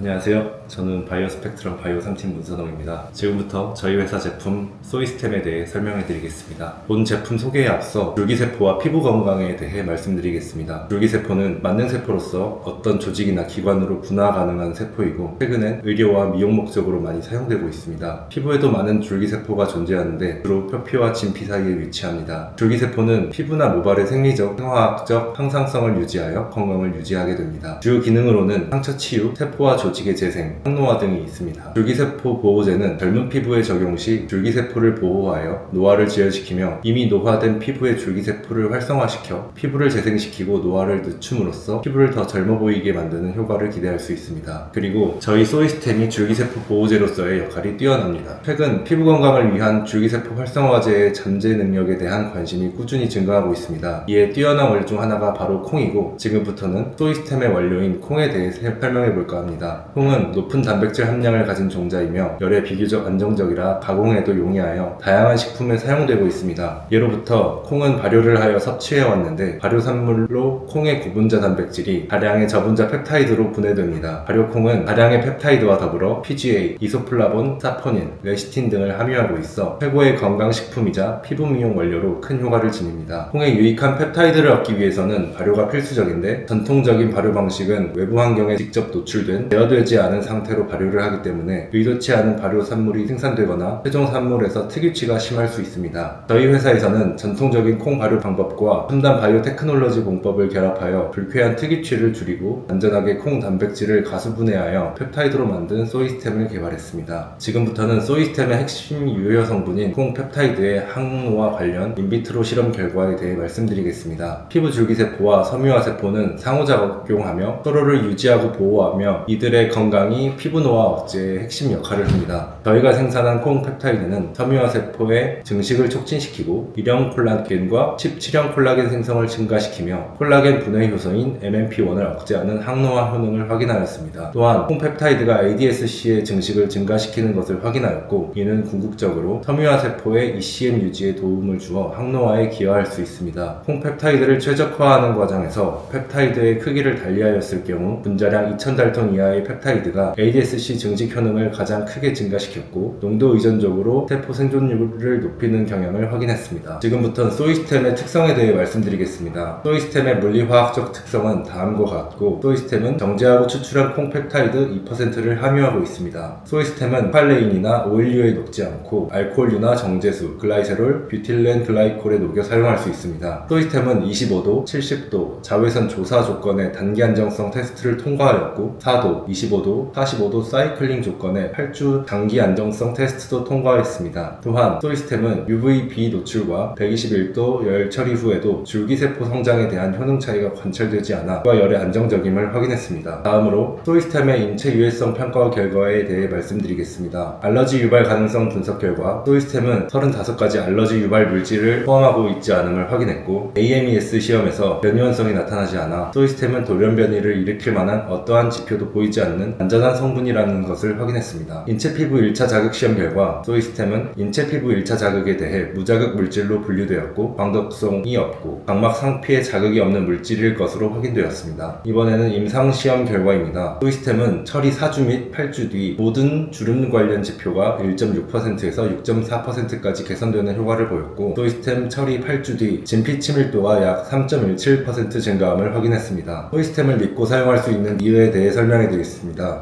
안녕하세요. 저는 바이오 스펙트럼 바이오 3팀 문선홍입니다. 지금부터 저희 회사 제품 소이스템에 대해 설명해 드리겠습니다. 본 제품 소개에 앞서 줄기세포와 피부 건강에 대해 말씀드리겠습니다. 줄기세포는 만능세포로서 어떤 조직이나 기관으로 분화 가능한 세포이고 최근엔 의료와 미용 목적으로 많이 사용되고 있습니다. 피부에도 많은 줄기세포가 존재하는데 주로 표피와 진피 사이에 위치합니다. 줄기세포는 피부나 모발의 생리적, 생화학적 항상성을 유지하여 건강을 유지하게 됩니다. 주요 기능으로는 상처 치유, 세포와 조 직의 재생, 항노화 등이 있습니다. 줄기세포 보호제는 젊은 피부에 적용 시 줄기세포를 보호하여 노화를 지연시키며 이미 노화된 피부의 줄기세포를 활성화시켜 피부를 재생시키고 노화를 늦춤으로써 피부를 더 젊어 보이게 만드는 효과를 기대할 수 있습니다. 그리고 저희 소이스템이 줄기세포 보호제로서의 역할이 뛰어납니다. 최근 피부 건강을 위한 줄기세포 활성화제의 잠재 능력에 대한 관심이 꾸준히 증가하고 있습니다. 이에 뛰어난 원료 중 하나가 바로 콩이고 지금부터는 소이스템의 원료인 콩에 대해 설명해 볼까 합니다. 콩은 높은 단백질 함량을 가진 종자이며 열에 비교적 안정적이라 가공에도 용이하여 다양한 식품에 사용되고 있습니다. 예로부터 콩은 발효를 하여 섭취해 왔는데 발효 산물로 콩의 고분자 단백질이 다량의 저분자 펩타이드로 분해됩니다. 발효콩은 다량의 펩타이드와 더불어 PGA, 이소플라본, 사포닌, 레시틴 등을 함유하고 있어 최고의 건강식품이자 피부 미용 원료로 큰 효과를 지닙니다. 콩의 유익한 펩타이드를 얻기 위해서는 발효가 필수적인데 전통적인 발효 방식은 외부 환경에 직접 노출된 되지 않은 상태로 발효를 하기 때문에 의도치 않은 발효 산물이 생산되거나 최종 산물에서 특유치가 심할 수 있습니다. 저희 회사에서는 전통적인 콩 발효 방법과 첨단 바이오 테크놀로지 공법을 결합하여 불쾌한 특유치를 줄이고 안전하게 콩 단백질을 가수분해하여 펩타이드로 만든 소이스템을 개발했습니다. 지금부터는 소이스템의 핵심 유효 성분인 콩 펩타이드의 항노화 관련 인비트로 실험 결과에 대해 말씀드리겠습니다. 피부 줄기세포와 섬유화 세포는 상호작용하며 서로를 유지하고 보호하며 이들의 건강이 피부 노화 억제의 핵심 역할을 합니다. 저희가 생산한 콩 펩타이드는 섬유화 세포의 증식을 촉진시키고 일형 콜라겐과 17형 콜라겐 생성을 증가시키며 콜라겐 분해 효소인 MMP1을 억제하는 항노화 효능을 확인하였습니다. 또한 콩 펩타이드가 ADSC의 증식을 증가시키는 것을 확인하였고 이는 궁극적으로 섬유화 세포의 ECM 유지에 도움을 주어 항노화에 기여할 수 있습니다. 콩 펩타이드를 최적화하는 과정에서 펩타이드의 크기를 달리하였을 경우 분자량 2000달톤 이하의 펩타이드가 ADSC 증식 효능을 가장 크게 증가시켰고 농도 의존적으로 세포 생존율을 높이는 경향을 확인했습니다. 지금부터는 소이스템의 특성에 대해 말씀드리겠습니다. 소이스템의 물리화학적 특성은 다음과 같고 소이스템은 정제하고 추출한 콩 펩타이드 2%를 함유하고 있습니다. 소이스템은 팔레인이나 오일류에 녹지 않고 알코올류나 정제수, 글라이세롤, 뷰틸렌 글라이콜에 녹여 사용할 수 있습니다. 소이스템은 25도, 70도 자외선 조사 조건의 단기 안정성 테스트를 통과하였고 4도, 25도, 45도 사이클링 조건의 8주 장기 안정성 테스트도 통과했습니다. 또한 소이스템은 UVB 노출과 121도 열 처리 후에도 줄기세포 성장에 대한 효능 차이가 관찰되지 않아 과 열의 안정적임을 확인했습니다. 다음으로 소이스템의 인체 유해성 평가 결과에 대해 말씀드리겠습니다. 알러지 유발 가능성 분석 결과 소이스템은 35가지 알러지 유발 물질을 포함하고 있지 않음을 확인했고 AMES 시험에서 변이원성이 나타나지 않아 소이스템은 돌연 변이를 일으킬 만한 어떠한 지표도 보이지 않는 안전한 성분이라는 것을 확인했습니다. 인체 피부 1차 자극 시험 결과 소이스템은 인체 피부 1차 자극에 대해 무자극 물질로 분류되었고 광독성이 없고 각막 상피에 자극이 없는 물질일 것으로 확인되었습니다. 이번에는 임상 시험 결과입니다. 소이스템은 처리 4주 및 8주 뒤 모든 주름 관련 지표가 1.6%에서 6.4%까지 개선되는 효과를 보였고 소이스템 처리 8주 뒤 진피 치밀도가 약 3.17% 증가함을 확인했습니다. 소이스템을 믿고 사용할 수 있는 이유에 대해 설명해 드리겠습니다.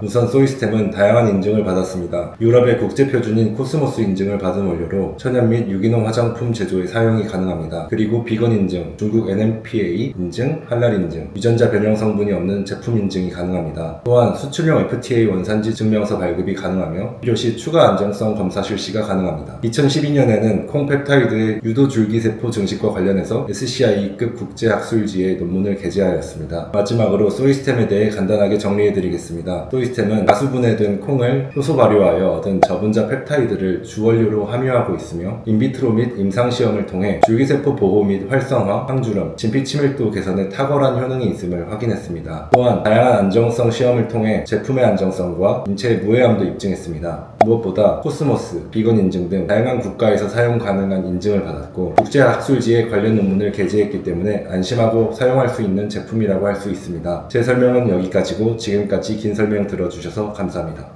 우선 소이스템은 다양한 인증을 받았습니다. 유럽의 국제 표준인 코스모스 인증을 받은 원료로 천연 및 유기농 화장품 제조에 사용이 가능합니다. 그리고 비건 인증, 중국 NMPA 인증, 한랄 인증, 유전자 변형 성분이 없는 제품 인증이 가능합니다. 또한 수출용 FTA 원산지 증명서 발급이 가능하며 필요시 추가 안정성 검사 실시가 가능합니다. 2012년에는 콩펩타이드의 유도 줄기세포 증식과 관련해서 SCI급 국제학술지에 논문을 게재하였습니다. 마지막으로 소이스템에 대해 간단하게 정리해드리겠 습니다. 소이스템은 가수분해된 콩을 효소 발효하여 얻은 저분자 펩타이드를 주원료로 함유하고 있으며 인비트로 및 임상시험을 통해 줄기세포 보호 및 활성화, 항주름, 진피 치밀도 개선에 탁월한 효능이 있음을 확인했습니다. 또한 다양한 안정성 시험을 통해 제품의 안정성과 인체의 무해함도 입증했습니다. 무엇보다 코스모스, 비건 인증 등 다양한 국가에서 사용 가능한 인증을 받았고 국제학술지에 관련 논문을 게재했기 때문에 안심하고 사용할 수 있는 제품이라고 할 수 있습니다. 제 설명은 여기까지고 지금까지 긴 설명 들어주셔서 감사합니다.